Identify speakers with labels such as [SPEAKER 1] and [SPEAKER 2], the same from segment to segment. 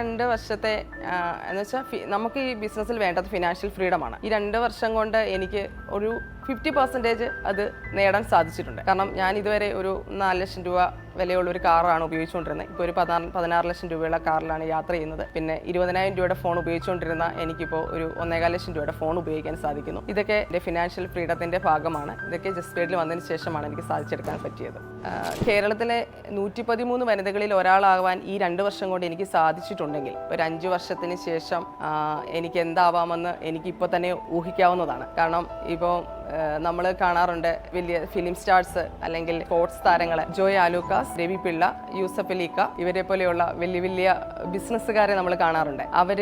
[SPEAKER 1] രണ്ട് വർഷത്തെ എന്ന് വെച്ചാൽ നമുക്ക് ഈ ബിസിനസ്സിൽ വേണ്ടത് ഫിനാൻഷ്യൽ ഫ്രീഡമാണ് ഈ രണ്ട് വർഷം കൊണ്ട് എനിക്ക് ഒരു ഫിഫ്റ്റി പെർസെന്റേജ് അത് നേടാൻ സാധിച്ചിട്ടുണ്ട്. കാരണം ഞാൻ ഇതുവരെ ഒരു നാല് ലക്ഷം രൂപ വിലയുള്ള ഒരു കാറാണ് ഉപയോഗിച്ചുകൊണ്ടിരുന്നത്. ഇപ്പോൾ ഒരു പതിനാറ് പതിനാറ് ലക്ഷം രൂപയുള്ള കാറിലാണ് യാത്ര ചെയ്യുന്നത്. പിന്നെ ഇരുപതിനായിരം രൂപയുടെ ഫോൺ ഉപയോഗിച്ചുകൊണ്ടിരുന്ന എനിക്കിപ്പോൾ ഒരു ഒന്നേകാൽ ലക്ഷം രൂപയുടെ ഫോൺ ഉപയോഗിക്കാൻ സാധിക്കുന്നു. ഇതൊക്കെ എന്റെ ഫിനാൻഷ്യൽ ഫ്രീഡത്തിന്റെ ഭാഗമാണ്. ഇതൊക്കെ ജസ്റ്റ് പേഡിൽ വന്നതിന് ശേഷമാണ് എനിക്ക് സാധിച്ചെടുക്കാൻ പറ്റിയത്. കേരളത്തിലെ നൂറ്റി പതിമൂന്ന് വനിതകളിൽ ഒരാളാകാൻ ഈ രണ്ട് വർഷം കൊണ്ട് എനിക്ക് സാധിച്ചിട്ടുണ്ടെങ്കിൽ ഒരു അഞ്ച് വർഷത്തിന് ശേഷം എനിക്ക് എന്താവാമെന്ന് എനിക്കിപ്പോൾ തന്നെ ഊഹിക്കാവുന്നതാണ്. കാരണം ഇപ്പോൾ നമ്മൾ കാണാറുണ്ട് വലിയ ഫിലിം സ്റ്റാർസ് അല്ലെങ്കിൽ സ്പോർട്സ് താരങ്ങളെ. ജോയ് ആലൂക്കാസ് രവി പിള്ള യൂസഫ് അലീക്ക. ഇവരെ പോലെയുള്ള വലിയ വലിയ ബിസിനസ്സുകാരെ നമ്മൾ കാണാറുണ്ട്. അവർ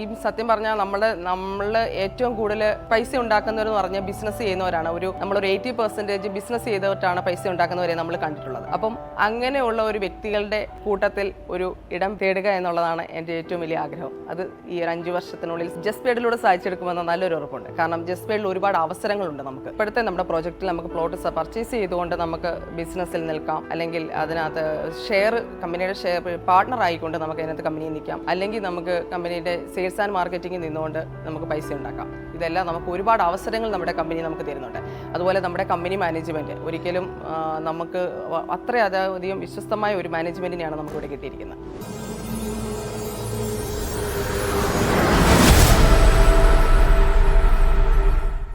[SPEAKER 1] ഈ സത്യം പറഞ്ഞാൽ നമ്മൾ നമ്മൾ ഏറ്റവും കൂടുതൽ പൈസ ഉണ്ടാക്കുന്നവരെന്ന് പറഞ്ഞാൽ ബിസിനസ് ചെയ്യുന്നവരാണ്. ഒരു നമ്മളൊരു എയ്റ്റി പെർസെന്റേജ് ബിസിനസ് ചെയ്തിട്ടാണ് പൈസ ഉണ്ടാക്കുന്നവരെ നമ്മൾ കണ്ടിട്ടുള്ളത്. അപ്പം അങ്ങനെയുള്ള ഒരു വ്യക്തികളുടെ കൂട്ടത്തിൽ ഒരു ഇടം തേടുക എന്നുള്ളതാണ് എന്റെ ഏറ്റവും വലിയ ആഗ്രഹം. അത് ഈ ഒരു അഞ്ച് വർഷത്തിനുള്ളിൽ ജസ്റ്റ് പേഡിലൂടെ സാധിച്ചെടുക്കുമെന്ന നല്ലൊരു ഉറപ്പുണ്ട്. കാരണം ജസ്റ്റ് പേഡിൽ ഒരുപാട് അവസരങ്ങളുണ്ട് നമുക്ക്. ഇപ്പോഴത്തെ നമ്മുടെ പ്രോജക്റ്റിൽ നമുക്ക് പ്ലോട്ട് പർച്ചേസ് ചെയ്തുകൊണ്ട് നമുക്ക് ബിസിനസ്സിൽ നിൽക്കാം. അല്ലെങ്കിൽ അതിനകത്ത് ഷെയർ കമ്പനിയുടെ ഷെയർ പാർട്ണർ ആയിക്കൊണ്ട് നമുക്ക് അതിനകത്ത് കമ്പനിയിൽ നിൽക്കാം. അല്ലെങ്കിൽ നമുക്ക് കമ്പനിയുടെ സെയിൽസ് ആൻഡ് മാർക്കറ്റിംഗിൽ നിന്നുകൊണ്ട് നമുക്ക് പൈസ ഉണ്ടാക്കാം. ഇതെല്ലാം നമുക്ക് ഒരുപാട് അവസരങ്ങൾ നമ്മുടെ കമ്പനി നമുക്ക് തരുന്നുണ്ട്. അതുപോലെ നമ്മുടെ കമ്പനി മാനേജ്മെന്റ് ഒരിക്കലും നമുക്ക് അത്രയധികം വിശ്വസ്തമായ ഒരു മാനേജ്മെന്റിനെയാണ് നമുക്കിവിടെ കിട്ടിയിരിക്കുന്നത്.